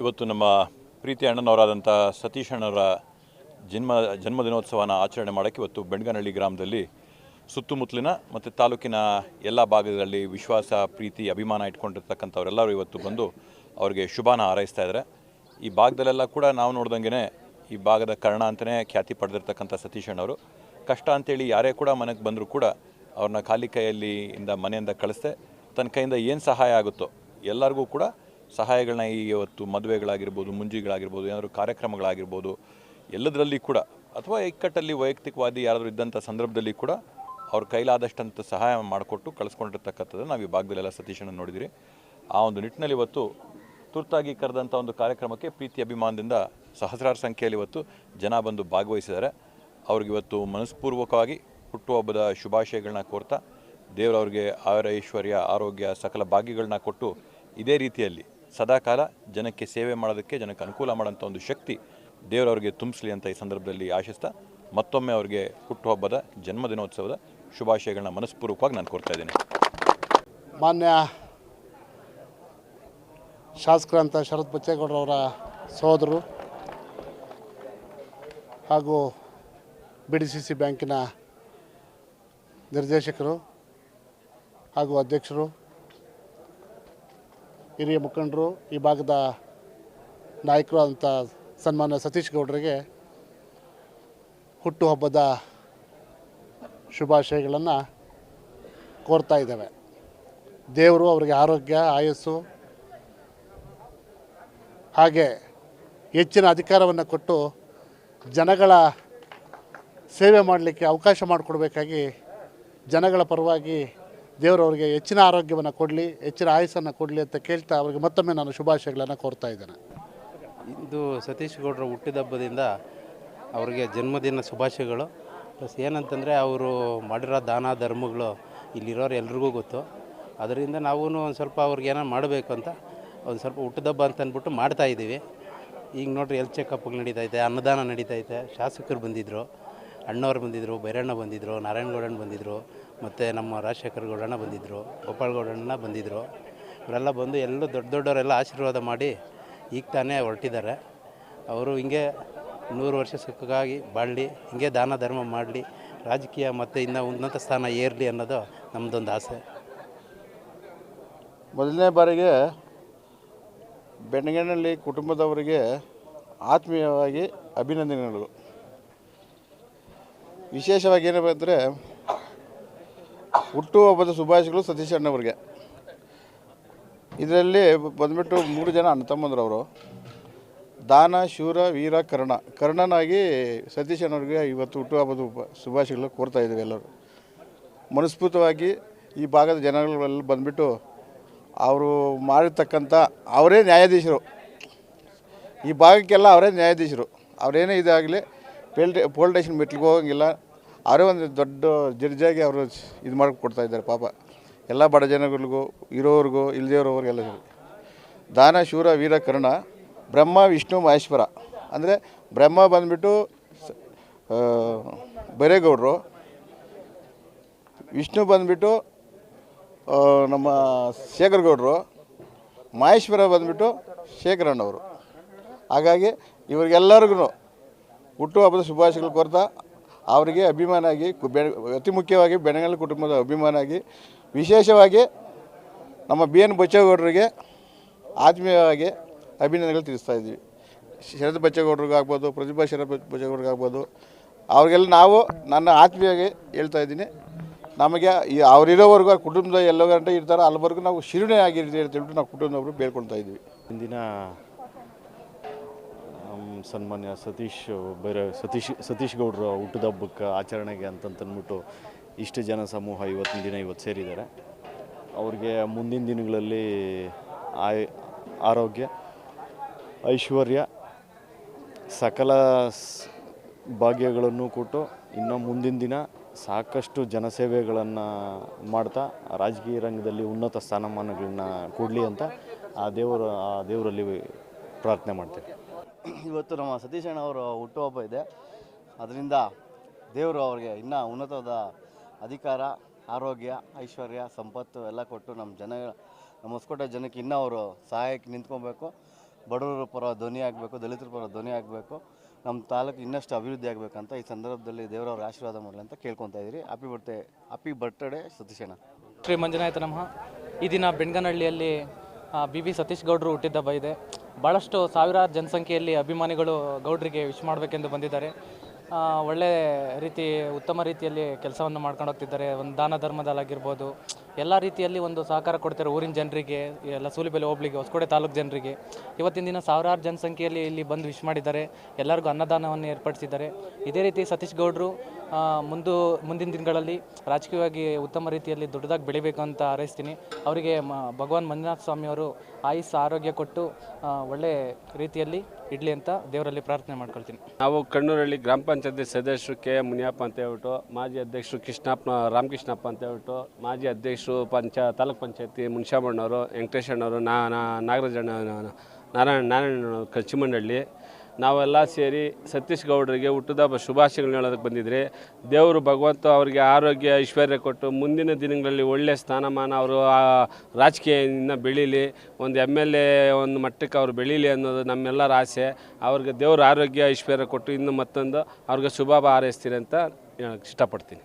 ಇವತ್ತು ನಮ್ಮ ಪ್ರೀತಿ ಅಣ್ಣನವರಾದಂಥ ಸತೀಶ್ ಅಣ್ಣವರ ಜನ್ಮ, ಜನ್ಮದಿನೋತ್ಸವನ ಆಚರಣೆ ಮಾಡೋಕ್ಕೆ ಇವತ್ತು ಬೆಣ್ಗನಹಳ್ಳಿ ಗ್ರಾಮದಲ್ಲಿ ಸುತ್ತಮುತ್ತಲಿನ ಮತ್ತು ತಾಲೂಕಿನ ಎಲ್ಲ ಭಾಗಗಳಲ್ಲಿ ವಿಶ್ವಾಸ, ಪ್ರೀತಿ, ಅಭಿಮಾನ ಇಟ್ಕೊಂಡಿರ್ತಕ್ಕಂಥವರೆಲ್ಲರೂ ಇವತ್ತು ಬಂದು ಅವರಿಗೆ ಶುಭಾನ ಹಾರೈಸ್ತಾ ಇದ್ದಾರೆ. ಈ ಭಾಗದಲ್ಲೆಲ್ಲ ಕೂಡ ನಾವು ನೋಡ್ದಂಗೆ ಈ ಭಾಗದ ಕರ್ಣ ಅಂತಲೇ ಖ್ಯಾತಿ ಪಡೆದಿರ್ತಕ್ಕಂಥ ಸತೀಶ್ ಅಣ್ಣವರು. ಕಷ್ಟ ಅಂತೇಳಿ ಯಾರೇ ಕೂಡ ಮನೆಗೆ ಬಂದರೂ ಕೂಡ ಅವ್ರನ್ನ ಖಾಲಿ ಕೈಯಲ್ಲಿ ಇಂದ ಮನೆಯಿಂದ ಕಳಿಸ್ದೆ, ತನ್ನ ಕೈಯಿಂದ ಏನು ಸಹಾಯ ಆಗುತ್ತೋ ಎಲ್ಲರಿಗೂ ಕೂಡ ಸಹಾಯಗಳನ್ನ ಈ ಇವತ್ತು ಮದುವೆಗಳಾಗಿರ್ಬೋದು, ಮುಂಜಿಗಳಾಗಿರ್ಬೋದು, ಏನಾದರೂ ಕಾರ್ಯಕ್ರಮಗಳಾಗಿರ್ಬೋದು, ಎಲ್ಲದರಲ್ಲಿ ಕೂಡ, ಅಥವಾ ಇಕ್ಕಟ್ಟಲ್ಲಿ ವೈಯಕ್ತಿಕವಾದಿ ಯಾರಾದರೂ ಇದ್ದಂಥ ಸಂದರ್ಭದಲ್ಲಿ ಕೂಡ ಅವ್ರ ಕೈಲಾದಷ್ಟಂತ ಸಹಾಯ ಮಾಡಿಕೊಟ್ಟು ಕಳಿಸ್ಕೊಂಡಿರ್ತಕ್ಕಂಥದ್ದು ನಾವು ಈ ಭಾಗದಲ್ಲೆಲ್ಲ ಸತೀಶನ ನೋಡಿದಿರಿ. ಆ ಒಂದು ನಿಟ್ಟಿನಲ್ಲಿ ಇವತ್ತು ತುರ್ತಾಗಿ ಕರೆದಂಥ ಒಂದು ಕಾರ್ಯಕ್ರಮಕ್ಕೆ ಪ್ರೀತಿ ಅಭಿಮಾನದಿಂದ ಸಹಸ್ರಾರು ಸಂಖ್ಯೆಯಲ್ಲಿ ಇವತ್ತು ಜನ ಬಂದು ಭಾಗವಹಿಸಿದ್ದಾರೆ. ಅವ್ರಿಗೆ ಇವತ್ತು ಮನಸ್ಪೂರ್ವಕವಾಗಿ ಹುಟ್ಟುಹಬ್ಬದ ಶುಭಾಶಯಗಳನ್ನ ಕೋರ್ತಾ ದೇವರವ್ರಿಗೆ ಆಯುರ ಐಶ್ವರ್ಯ ಆರೋಗ್ಯ, ಸಕಲ ಭಾಗ್ಯಗಳನ್ನ ಕೊಟ್ಟು ಇದೇ ರೀತಿಯಲ್ಲಿ ಸದಾಕಾಲ ಜನಕ್ಕೆ ಸೇವೆ ಮಾಡೋದಕ್ಕೆ, ಜನಕ್ಕೆ ಅನುಕೂಲ ಮಾಡೋಂಥ ಒಂದು ಶಕ್ತಿ ದೇವರವರಿಗೆ ತುಂಬಿಸಲಿ ಅಂತ ಈ ಸಂದರ್ಭದಲ್ಲಿ ಆಶಿಸ್ತಾ ಮತ್ತೊಮ್ಮೆ ಅವರಿಗೆ ಹುಟ್ಟುಹಬ್ಬದ ಜನ್ಮದಿನೋತ್ಸವದ ಶುಭಾಶಯಗಳನ್ನ ಮನಸ್ಪೂರ್ವಕವಾಗಿ ನಾನು ಕೊಡ್ತಾ ಇದ್ದೀನಿ. ಮಾನ್ಯ ಶಾಸಕರಂತ ಶರತ್ ಬಚ್ಚೇಗೌಡರವರ ಸಹೋದರು ಹಾಗೂ ಬಿ ಡಿ ಸಿ ಸಿ ಬ್ಯಾಂಕಿನ ನಿರ್ದೇಶಕರು ಹಾಗೂ ಅಧ್ಯಕ್ಷರು ಹಿರಿಯ ಮುಖಂಡರು, ಈ ಭಾಗದ ನಾಯಕರು ಆದಂಥ ಸನ್ಮಾನ್ಯ ಸತೀಶ್ ಗೌಡರಿಗೆ ಹುಟ್ಟುಹಬ್ಬದ ಶುಭಾಶಯಗಳನ್ನು ಕೋರ್ತಾ ಇದ್ದೇವೆ. ದೇವರು ಅವರಿಗೆ ಆರೋಗ್ಯ, ಆಯಸ್ಸು, ಹಾಗೆ ಹೆಚ್ಚಿನ ಅಧಿಕಾರವನ್ನು ಕೊಟ್ಟು ಜನಗಳ ಸೇವೆ ಮಾಡಲಿಕ್ಕೆ ಅವಕಾಶ ಮಾಡಿಕೊಡ್ಬೇಕಾಗಿ ಜನಗಳ ಪರವಾಗಿ ದೇವರು ಅವರಿಗೆ ಹೆಚ್ಚಿನ ಆರೋಗ್ಯವನ್ನು ಕೊಡಲಿ, ಹೆಚ್ಚಿನ ಆಯಸ್ಸನ್ನು ಕೊಡಲಿ ಅಂತ ಕೇಳ್ತಾ ಅವರಿಗೆ ಮತ್ತೊಮ್ಮೆ ನಾನು ಶುಭಾಶಯಗಳನ್ನು ಕೋರ್ತಾ ಇದ್ದೇನೆ. ಇಂದು ಸತೀಶ್ ಗೌಡರ ಹುಟ್ಟಿದಬ್ಬದಿಂದ ಅವರಿಗೆ ಜನ್ಮದಿನ ಶುಭಾಶಯಗಳು. ಪ್ಲಸ್ ಏನಂತಂದರೆ ಅವರು ಮಾಡಿರೋ ದಾನ ಧರ್ಮಗಳು ಇಲ್ಲಿರೋರು ಎಲ್ರಿಗೂ ಗೊತ್ತು. ಅದರಿಂದ ನಾವು ಒಂದು ಸ್ವಲ್ಪ ಅವ್ರಿಗೆ ಏನೋ ಮಾಡಬೇಕು ಅಂತ ಒಂದು ಸ್ವಲ್ಪ ಹುಟ್ಟಿದಬ್ಬ ಅಂತ ಅಂದ್ಬಿಟ್ಟು ಮಾಡ್ತಾ ಇದ್ದೀವಿ. ಈಗ ನೋಡ್ರಿ ಎಲ್ ಚೆಕಪ್ಗಳು ನಡೀತೈತೆ ಅನ್ನದಾನ ನಡೀತೈತೆ ಶಾಸಕರು ಬಂದಿದ್ದರು ಅಣ್ಣವ್ರು ಬಂದಿದ್ದರು ಬೈರಣ್ಣ ಬಂದಿದ್ದರು ನಾರಾಯಣಗೌಡಣ್ಣ ಬಂದಿದ್ದರು ಮತ್ತು ನಮ್ಮ ರಾಜಶೇಖರ್ ಗೌಡಣ್ಣ ಬಂದಿದ್ದರು ಗೋಪಾಲ್ ಗೌಡಣ್ಣ ಬಂದಿದ್ದರು ಇವರೆಲ್ಲ ಬಂದು ಎಲ್ಲ ದೊಡ್ಡ ದೊಡ್ಡವರೆಲ್ಲ ಆಶೀರ್ವಾದ ಮಾಡಿ ಈಗ ತಾನೇ ಹೊರಟಿದ್ದಾರೆ. ಅವರು ಹಿಂಗೆ ನೂರು ವರ್ಷ ಸುಖಕ್ಕಾಗಿ ಬಾಳಲಿ, ಹಿಂಗೆ ದಾನ ಧರ್ಮ ಮಾಡಲಿ, ರಾಜಕೀಯ ಮತ್ತು ಇನ್ನು ಉನ್ನತ ಸ್ಥಾನ ಏರಲಿ ಅನ್ನೋದು ನಮ್ಮದೊಂದು ಆಸೆ. ಮೊದಲನೇ ಬಾರಿಗೆ ಬೆಣ್ಣಗಣ್ಣಲ್ಲಿ ಕುಟುಂಬದವರಿಗೆ ಆತ್ಮೀಯವಾಗಿ ಅಭಿನಂದನೆಗಳು. ವಿಶೇಷವಾಗಿ ಏನಪ್ಪ ಅಂದರೆ ಹುಟ್ಟುಹಬ್ಬದ ಶುಭಾಶಯಗಳು ಸತೀಶ್ ಅಣ್ಣವ್ರಿಗೆ. ಇದರಲ್ಲಿ ಬಂದ್ಬಿಟ್ಟು ಮೂರು ಜನ ಅಣ್ಣ ತಮ್ಮಂದ್ರು ಅವರು ದಾನ, ಶೂರ, ವೀರ, ಕರ್ಣ. ಕರ್ಣನಾಗಿ ಸತೀಶ್ ಅಣ್ಣವ್ರಿಗೆ ಇವತ್ತು ಹುಟ್ಟುಹಬ್ಬದ ಶುಭಾಶಯಗಳು ಕೋರ್ತಾ ಇದ್ದೀವಿ ಎಲ್ಲರೂ. ಮನಸ್ಫೂತವಾಗಿ ಈ ಭಾಗದ ಜನಗಳೆಲ್ಲ ಬಂದ್ಬಿಟ್ಟು ಅವರು ಮಾಡಿರ್ತಕ್ಕಂಥ ಅವರೇ ನ್ಯಾಯಾಧೀಶರು. ಈ ಭಾಗಕ್ಕೆಲ್ಲ ಅವರೇ ನ್ಯಾಯಾಧೀಶರು. ಅವರೇನೇ ಇದಾಗಲಿ ಪೇಲ್ಟೆ ಪೋಲ್ ಸ್ಟೇಷನ್ ಮೆಟ್ಲಿಗೆ ಹೋಗಂಗಿಲ್ಲ. ಅವರೇ ಒಂದು ದೊಡ್ಡ ಜಡ್ಜಾಗಿ ಅವರು ಇದು ಮಾಡಿ ಕೊಡ್ತಾ ಇದ್ದಾರೆ ಪಾಪ. ಎಲ್ಲ ಬಡ ಜನಗಳಿಗೂ, ಇರೋರಿಗೂ ಇಲ್ಲದೇವ್ರವ್ರಿಗೆಲ್ಲ ದಾನ, ಶೂರ, ವೀರ, ಕರ್ಣ, ಬ್ರಹ್ಮ, ವಿಷ್ಣು, ಮಹೇಶ್ವರ. ಅಂದರೆ ಬ್ರಹ್ಮ ಬಂದ್ಬಿಟ್ಟು ಬರೇಗೌಡರು. ವಿಷ್ಣು ಬಂದ್ಬಿಟ್ಟು ನಮ್ಮ ಶೇಖರಗೌಡರು. ಮಹೇಶ್ವರ ಬಂದ್ಬಿಟ್ಟು ಶೇಖರಣ್ಣವರು. ಹಾಗಾಗಿ ಇವರಿಗೆಲ್ಲರಿಗೂ ಹುಟ್ಟುಹಬ್ಬದ ಶುಭಾಶಯಗಳು ಕೊರತಾ, ಅವರಿಗೆ ಅಭಿಮಾನ ಆಗಿ ಅತಿ ಮುಖ್ಯವಾಗಿ ಬೆಣಗಲ್ ಕುಟುಂಬದ ಅಭಿಮಾನ ಆಗಿ ವಿಶೇಷವಾಗಿ ನಮ್ಮ ಬಿ ಎನ್ ಬಚ್ಚೇಗೌಡರಿಗೆ ಆತ್ಮೀಯವಾಗಿ ಅಭಿನಂದನೆಗಳು ತಿಳಿಸ್ತಾ ಇದ್ದೀವಿ. ಶರತ್ ಬಚ್ಚೇಗೌಡ್ರಿಗೆ ಆಗ್ಬೋದು, ಪ್ರತಿಭಾ ಶರತ್ ಬಚ್ಚೇಗೌಡ್ರಿಗೆ ಆಗ್ಬೋದು. ಅವ್ರಿಗೆಲ್ಲ ನಾವು ನನ್ನ ಆತ್ಮೀಯವಾಗಿ ಹೇಳ್ತಾ ಇದ್ದೀನಿ. ನಮಗೆ ಈ ಅವರಿರೋವರೆಗೂ ಕುಟುಂಬದ ಎಲ್ಲೋ ಗಂಟೆ ಇರ್ತಾರೋ, ಅಲ್ಲಿವರೆಗೂ ನಾವು ಶಿರುಣೆ ಆಗಿರ್ತೀವಿ ಅಂತ ಹೇಳ್ಬಿಟ್ಟು ನಾವು ಕುಟುಂಬದವರು ಬೇಡ್ಕೊಳ್ತಾ ಇದ್ದೀವಿ. ಇಂದಿನ ಸನ್ಮಾನ್ಯ ಸತೀಶ್ ಬೇರೆ ಸತೀಶ್ ಸತೀಶ್ ಗೌಡ್ರ ಹುಟ್ಟುಹಬ್ಬಕ್ಕೆ ಆಚರಣೆಗೆ ಅಂತಂತಂದ್ಬಿಟ್ಟು ಇಷ್ಟು ಜನ ಸಮೂಹ ಇವತ್ತಿನ ದಿನ ಇವತ್ತು ಸೇರಿದ್ದಾರೆ. ಅವ್ರಿಗೆ ಮುಂದಿನ ದಿನಗಳಲ್ಲಿ ಆಯ್, ಆರೋಗ್ಯ, ಐಶ್ವರ್ಯ, ಸಕಲ ಭಾಗ್ಯಗಳನ್ನು ಕೊಟ್ಟು ಇನ್ನು ಮುಂದಿನ ದಿನ ಸಾಕಷ್ಟು ಜನಸೇವೆಗಳನ್ನು ಮಾಡ್ತಾ ರಾಜಕೀಯ ರಂಗದಲ್ಲಿ ಉನ್ನತ ಸ್ಥಾನಮಾನಗಳನ್ನ ಕೊಡಲಿ ಅಂತ ಆ ದೇವರ, ಆ ದೇವರಲ್ಲಿ ಪ್ರಾರ್ಥನೆ ಮಾಡ್ತೇವೆ. ಇವತ್ತು ನಮ್ಮ ಸತೀಶ್ ಅಣ್ಣ ಅವರು ಹುಟ್ಟುಹಬ್ಬ ಇದೆ. ಅದರಿಂದ ದೇವರು ಅವ್ರಿಗೆ ಇನ್ನೂ ಉನ್ನತವಾದ ಅಧಿಕಾರ, ಆರೋಗ್ಯ, ಐಶ್ವರ್ಯ, ಸಂಪತ್ತು ಎಲ್ಲ ಕೊಟ್ಟು ನಮ್ಮ ಜನ, ನಮ್ಮ ಹೊಸಕೋಟೆ ಜನಕ್ಕೆ ಇನ್ನೂ ಅವರು ಸಹಾಯಕ್ಕೆ ನಿಂತ್ಕೊಬೇಕು. ಬಡವರ ಪರ ಧ್ವನಿ ಆಗಬೇಕು ದಲಿತರ ಪರ ಧ್ವನಿ ಆಗಬೇಕು ನಮ್ಮ ತಾಲೂಕು ಇನ್ನಷ್ಟು ಅಭಿವೃದ್ಧಿ ಆಗಬೇಕಂತ ಈ ಸಂದರ್ಭದಲ್ಲಿ ದೇವರವ್ರ ಆಶೀರ್ವಾದ ಮಾಡಲಿ ಅಂತ ಕೇಳ್ಕೊತಾ ಇದ್ದೀರಿ. ಹ್ಯಾಪಿ ಬರ್ತ್ಡೇ ಹ್ಯಾಪಿ ಬರ್ತ್ಡೇ ಸತೀಶಣ್ಣ ಶ್ರೀ ಮಂಜುನಾಥ ನಮಃ. ಈ ದಿನ ಬೆಣ್ಗನಹಳ್ಳಿಯಲ್ಲಿ ಬಿ ಬಿ ಸತೀಶ್ ಗೌಡರು ಹುಟ್ಟಿದ್ದಬ್ಬ ಇದೆ. ಭಾಳಷ್ಟು ಸಾವಿರಾರು ಜನಸಂಖ್ಯೆಯಲ್ಲಿ ಅಭಿಮಾನಿಗಳು ಗೌಡ್ರಿಗೆ ವಿಶ್ ಮಾಡಬೇಕೆಂದು ಬಂದಿದ್ದಾರೆ. ಒಳ್ಳೆ ರೀತಿ, ಉತ್ತಮ ರೀತಿಯಲ್ಲಿ ಕೆಲಸವನ್ನು ಮಾಡ್ಕೊಂಡು ಹೋಗ್ತಿದ್ದಾರೆ. ಒಂದು ದಾನ ಧರ್ಮದಲ್ಲಾಗಿರ್ಬೋದು, ಎಲ್ಲ ರೀತಿಯಲ್ಲಿ ಒಂದು ಸಹಕಾರ ಕೊಡ್ತಾರೆ ಊರಿನ ಜನರಿಗೆ, ಎಲ್ಲ ಸೂಲಿಬೆಲೆ ಹೋಬ್ಳಿಗೆ, ಹೊಸಕೋಟೆ ತಾಲೂಕು ಜನರಿಗೆ. ಇವತ್ತಿನ ದಿನ ಸಾವಿರಾರು ಜನಸಂಖ್ಯೆಯಲ್ಲಿ ಇಲ್ಲಿ ಬಂದು ವಿಶ್ ಮಾಡಿದ್ದಾರೆ. ಎಲ್ಲರಿಗೂ ಅನ್ನದಾನವನ್ನು ಏರ್ಪಡಿಸಿದ್ದಾರೆ. ಇದೇ ರೀತಿ ಸತೀಶ್ ಗೌಡರು ಮುಂದು, ಮುಂದಿನ ದಿನಗಳಲ್ಲಿ ರಾಜಕೀಯವಾಗಿ ಉತ್ತಮ ರೀತಿಯಲ್ಲಿ ದೊಡ್ಡದಾಗಿ ಬೆಳಿಬೇಕು ಅಂತ ಹಾರೈಸ್ತೀನಿ. ಅವರಿಗೆ ಮ, ಭಗವಾನ್ ಮಂಜುನಾಥ ಸ್ವಾಮಿಯವರು ಆಯುಸ್ ಆರೋಗ್ಯ ಕೊಟ್ಟು ಒಳ್ಳೆ ರೀತಿಯಲ್ಲಿ ಇಡಲಿ ಅಂತ ದೇವರಲ್ಲಿ ಪ್ರಾರ್ಥನೆ ಮಾಡ್ಕೊಳ್ತೀನಿ. ನಾವು ಕಣ್ಣೂರಲ್ಲಿ ಗ್ರಾಮ ಪಂಚಾಯತಿ ಸದಸ್ಯರು ಕೆ ಮುನಿಯಪ್ಪ ಅಂತ ಹೇಳ್ಬಿಟ್ಟು, ಮಾಜಿ ಅಧ್ಯಕ್ಷರು ಕೃಷ್ಣಪ್ಪ, ರಾಮಕೃಷ್ಣಪ್ಪ ಅಂತ ಹೇಳ್ಬಿಟ್ಟು, ಮಾಜಿ ಅಧ್ಯಕ್ಷರು ಪಂಚ, ತಾಲೂಕ್ ಪಂಚಾಯತಿ ಮುನ್ಷಾಮಣ್ಣವರು ವೆಂಕಟೇಶಣ್ಣವರು ನಾಗರಾಜಣ್ಣ, ನಾರಾಯಣ ನಾರಾಯಣ ಕಚ್ಚಿಮಂಡಳ್ಳಿ ನಾವೆಲ್ಲ ಸೇರಿ ಸತೀಶ್ ಗೌಡರಿಗೆ ಹುಟ್ಟಿದ ಶುಭಾಶಯಗಳನ್ನ ಹೇಳೋದಕ್ಕೆ ಬಂದಿದ್ರಿ ದೇವರು ಭಗವಂತ ಅವರಿಗೆ ಆರೋಗ್ಯ, ಐಶ್ವರ್ಯ ಕೊಟ್ಟು ಮುಂದಿನ ದಿನಗಳಲ್ಲಿ ಒಳ್ಳೆಯ ಸ್ಥಾನಮಾನ ಅವರು ರಾಜಕೀಯದಿಂದ ಬೆಳೀಲಿ, ಒಂದು ಎಂ ಎಲ್ ಎ ಒಂದು ಮಟ್ಟಕ್ಕೆ ಅವರು ಬೆಳೀಲಿ ಅನ್ನೋದು ನಮ್ಮೆಲ್ಲರ ಆಸೆ. ಅವ್ರಿಗೆ ದೇವ್ರ ಆರೋಗ್ಯ, ಐಶ್ವರ್ಯ ಕೊಟ್ಟು ಇನ್ನು ಮತ್ತೊಂದು ಅವ್ರಿಗೆ ಶುಭ ಹಾರೈಸ್ತೀರಿ ಅಂತ ಹೇಳಕ್ಕೆ ಇಷ್ಟಪಡ್ತೀನಿ.